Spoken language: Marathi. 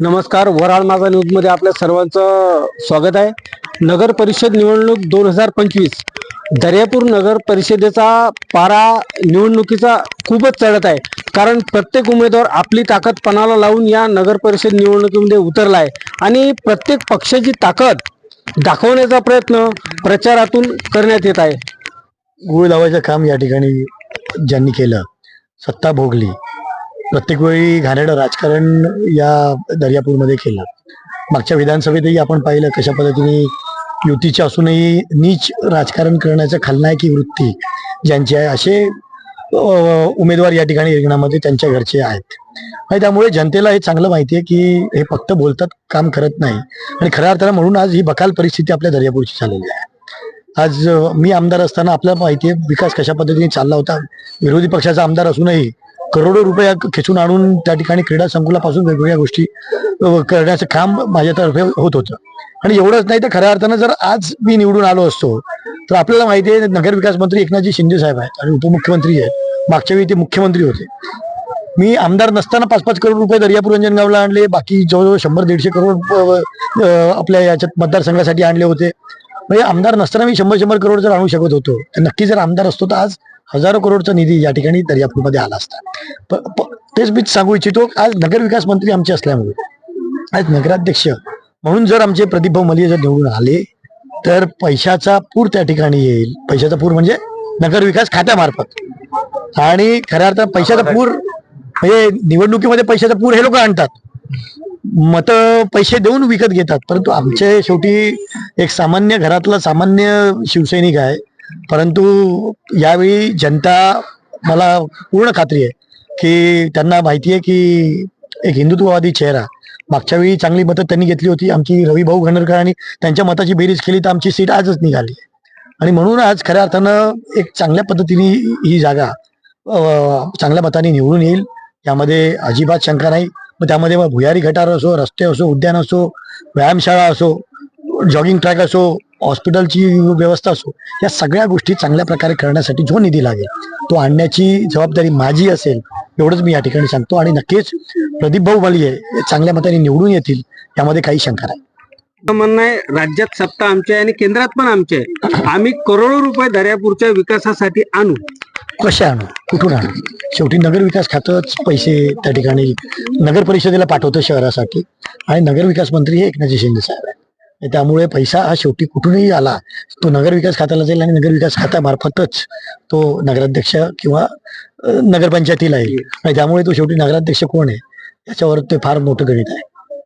नमस्कार वराळ माझा न्यूजमध्ये आपल्या सर्वांचं स्वागत आहे. नगर परिषद निवडणूक दोन हजार पंचवीस दर्यापूर नगर परिषदेचा पारा निवडणुकीचा खूपच चढत आहे. कारण प्रत्येक उमेदवार आपली ताकद पणाला लावून या नगर परिषद निवडणुकीमध्ये उतरला आहे आणि प्रत्येक पक्षाची ताकद दाखवण्याचा प्रयत्न प्रचारातून करण्यात येत आहे. गुळ लावायचं काम या ठिकाणी ज्यांनी केलं सत्ता भोगली. प्रत्येक वेळी घाणेरडं राजकारण या दर्यापूरमध्ये केलं. मागच्या विधानसभेतही आपण पाहिलं कशा पद्धतीने युतीच्या असूनही नीच राजकारण करण्याचं खलनायकी वृत्ती ज्यांची आहे असे उमेदवार या ठिकाणी रिंगणामध्ये त्यांच्या घरचे आहेत. आणि त्यामुळे जनतेला हे चांगलं माहिती आहे की हे फक्त बोलतात काम करत नाही. आणि खऱ्या अर्थानं म्हणून आज ही बकाल परिस्थिती आपल्या दर्यापूरची झालेली आहे. आज मी आमदार असताना आपल्याला माहिती आहे विकास कशा पद्धतीने चालला होता. विरोधी पक्षाचा आमदार असूनही करोडो रुपये खेचून आणून त्या ठिकाणी क्रीडा संकुलापासून वेगवेगळ्या गोष्टी करण्याचं काम माझ्यातर्फे होत होतं. आणि एवढंच नाही तर खऱ्या अर्थानं जर आज मी निवडून आलो असतो तर आपल्याला माहिती आहे नगर विकास मंत्री एकनाथजी शिंदे साहेब आहेत आणि उपमुख्यमंत्री आहेत. मागच्या वेळी ते मुख्यमंत्री होते. मी आमदार नसताना पाच पाच करोड रुपये दर्यापूर रंजनगावला आणले बाकी जवळजवळ शंभर दीडशे करोड आपल्या याच्यात मतदारसंघासाठी आणले होते. म्हणजे आमदार नसताना मी शंभर शंभर करोड जर आणू शकत होतो तर नक्की जर आमदार असतो तर आज हजारो करोडचा निधी या ठिकाणी दर्यापूरमध्ये आला असता. तेच मी सांगू इच्छितो आज नगर विकास मंत्री आमचे असल्यामुळे आज नगराध्यक्ष म्हणून जर आमचे प्रदीप भाऊ मलिया जर निवडून आले तर पैशाचा पूर त्या ठिकाणी येईल. पैशाचा पूर म्हणजे नगर विकास खात्यामार्फत. आणि खऱ्या अर्थात पैशाचा पूर म्हणजे निवडणुकीमध्ये पैशाचा पूर हे लोक आणतात. मत पैसे देऊन विकत घेतात परंतु आमचे शेवटी एक सामान्य घरातला सामान्य शिवसैनिक आहे परंतु यावेळी जनता मला पूर्ण खात्री आहे की त्यांना माहिती आहे की एक हिंदुत्ववादी चेहरा मागच्या वेळी चांगली मतं त्यांनी घेतली होती. आमची रवी भाऊ घनरकर त्यांच्या मताची बेरीज केली तर आमची सीट आजच निघाली. आणि म्हणून आज खऱ्या अर्थानं एक चांगल्या पद्धतीने ही जागा चांगल्या मताने निवडून येईल. यामध्ये अजिबात शंका नाही. मग त्यामध्ये मग भुयारी गटार असो रस्ते असो उद्यान असो व्यायामशाळा असो जॉगिंग ट्रॅक असो हॉस्पिटलची व्यवस्था असो या सगळ्या गोष्टी चांगल्या प्रकारे करण्यासाठी जो निधी लागेल तो आणण्याची जबाबदारी माझी असेल एवढंच मी या ठिकाणी सांगतो. आणि नक्कीच प्रदीप भाऊ बलिये हे चांगल्या मताने निवडून येतील यामध्ये काही शंका नाही. म्हणणं आहे राज्यात सत्ता आमची आहे आणि केंद्रात पण आमची आहे. आम्ही करोडो रुपये दर्यापूरच्या विकासासाठी आणू. कसे आणू? कुठून आणू? शेवटी नगर विकास खातंच पैसे त्या ठिकाणी नगर परिषदेला पाठवतं शहरासाठी. आणि नगर विकास मंत्री हे एकनाथजी शिंदे साहेब त्यामुळे पैसा हा शेवटी कुठूनही आला तो नगर विकास खात्याला जाईल आणि नगर विकास खात्यामार्फतच तो नगराध्यक्ष किंवा नगरपंचायतीला येईल. आणि त्यामुळे तो शेवटी नगराध्यक्ष कोण आहे? याच्यावर ते फार मोठं गणित आहे.